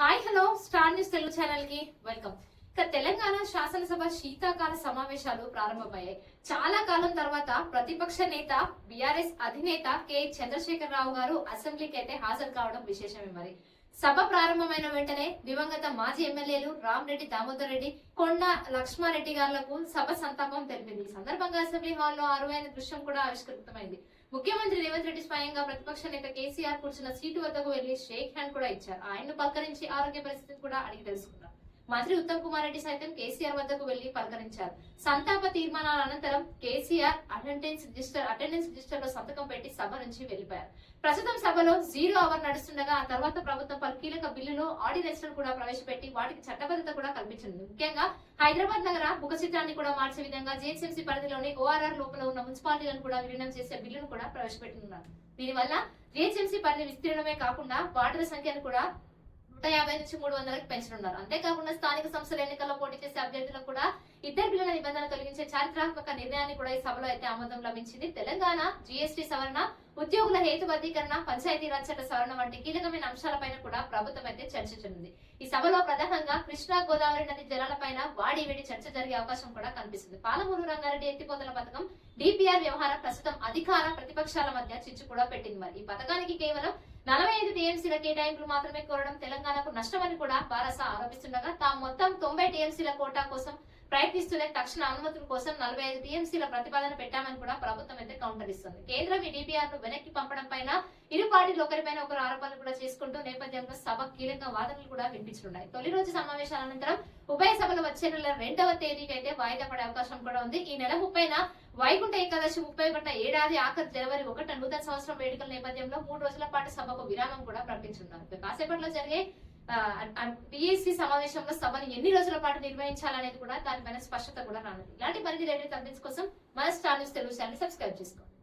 Hi hello. Star news Telugu ఛానల్కి welcome. ఇక తెలంగాణ శాసనసభ శీతాకాల సమావేశాలు ప్రారంభమయ్యాయి. చాలా కాలం తర్వాత ప్రతిపక్ష నేత బీఆర్ఎస్ అధినేత కె. చంద్రశేఖర్ రావు గారు అసెంబ్లీకి అయితే హాజరు కావడం విశేషమే మరి. సభ ప్రారంభమైన వెంటనే దివంగత మాజీ ఎమ్మెల్యేలు రామరెడ్డి దామోదర్ రెడ్డి కొండ లక్ష్మారెడ్డి గారులకు సభ సంతాపం తెలిపింది. ఈ సందర్భంగా అసెంబ్లీ హాల్లో అరువైన దృశ్యం కూడా ఆవిష్కృతమైంది. ముఖ్యమంత్రి రేవంత్ రెడ్డి స్వయంగా ప్రతిపక్ష నేత కేసీఆర్ కూర్చున్న సీటు వద్దకు వెళ్ళి షేక్ హ్యాండ్ కూడా ఇచ్చారు. ఆయన్ను పలకరించి ఆరోగ్య పరిస్థితి కూడా అడిగి తెలుసుకున్నారు మంత్రి ఉత్తమ్ కుమార్ రెడ్డి సైతం కేసీఆర్ వద్దకు వెళ్ళి పలకరించారు. సంతాప తీర్మానాల అనంతరం కేసీఆర్ అటెండెన్స్ రిజిస్టర్ అటెండెన్స్ రిజిస్టర్లో సంతకం పెట్టి సభ నుంచి వెళ్ళిపోయారు ప్రస్తుతం సభలో జీరో అవర్ నడుస్తుండగా ఆ తర్వాత ప్రభుత్వం పలు కీలక బిల్లులు ఆర్డినెన్స్ కూడా ప్రవేశపెట్టి వాటికి చట్టబద్ధత కూడా కల్పించింది. ముఖ్యంగా హైదరాబాద్ నగర ముఖ చిత్రాన్ని కూడా మార్చే విధంగా జేఎస్ఎంసీ పరిధిలోని ఓఆర్ఆర్ లోపల ఉన్న మున్సిపాలిటీలను కూడా విలీనం చేసే బిల్లును కూడా ప్రవేశపెట్టనున్నారు దీనివల్ల జిహెచ్ఎంసీ పరిధి విస్తీర్ణమే కాకుండా వార్డుల సంఖ్యను కూడా నూట యాభై నుంచి మూడు వందలకు పెంచనున్నారు అంతేకాకుండా స్థానిక సంస్థల ఎన్నికల్లో పోటీ చేసే అభ్యర్థులకు కూడా ఇద్దరు బిల్లుల నిబంధన తొలగించే చారిత్రాత్మక నిర్ణయాన్ని కూడా ఈ సభలో అయితే ఆమోదం లభించింది. తెలంగాణ జీఎస్టీ సవరణ ఉద్యోగుల హేతుబద్ధీకరణ పంచాయతీరాజ్ చట్ట సవరణ వంటి కీలకమైన అంశాలపైన కూడా ప్రభుత్వం అయితే చర్చించనుంది ఈ సభలో ప్రధానంగా కృష్ణా గోదావరి నది జలాలపైన వాడి వేడి చర్చ జరిగే అవకాశం కూడా కనిపిస్తుంది. పాలమూరు రంగారెడ్డి ఎత్తిపోతల పథకం డిపిఆర్ వ్యవహారం ప్రస్తుతం అధికార ప్రతిపక్షాల మధ్య చిచ్చు కూడా పెట్టింది మరి. ఈ పథకానికి కేవలం నలభై ఐదు టీఎంసీల కేటాయింపులు మాత్రమే కోరడం తెలంగాణకు నష్టమని కూడా బారస ఆరోపిస్తుండగా తాము మొత్తం తొంభై టీఎంసీల కోటా కోసం ప్రయత్నిస్తూనే తక్షణ అనుమతుల కోసం నలభై ఐదు టీఎంసీల ప్రతిపాదన పెట్టామని కూడా ప్రభుత్వం అయితే కౌంటర్ ఇస్తుంది. కేంద్రం ఈ డిపిఆర్ను వెనక్కి పంపడం పైన ఇరు పార్టీలు ఒకరిపైన ఒకరు ఆరోపణలు కూడా చేసుకుంటూ నేపథ్యంలో సభ కీలక వాదనలు కూడా వినిపించనున్నాయి. తొలి రోజు సమావేశాల అనంతరం ఉభయ సభలు వచ్చే నెల రెండవ తేదీకి అయితే వాయిదా పడే అవకాశం కూడా ఉంది. ఈ నెల ముప్పైన వైకుంఠ ఏకాదశి ముప్పై ఒకటిన ఏడాది ఆఖరి జనవరి ఒకటి నూతన సంవత్సరం వేడుకల నేపథ్యంలో మూడు రోజుల పాటు సభకు విరామం కూడా ప్రకటించున్నారు కాసేపట్లో జరిగే పిఎస్సి సమావేశంలో సభను ఎన్ని రోజుల పాటు నిర్వహించాలనేది కూడా దానిపైన స్పష్టత కూడా రానుంది ఇలాంటి పరిధి రేటు అప్డేట్స్ కోసం మన star news Telugu channel subscribe చేసుకోండి.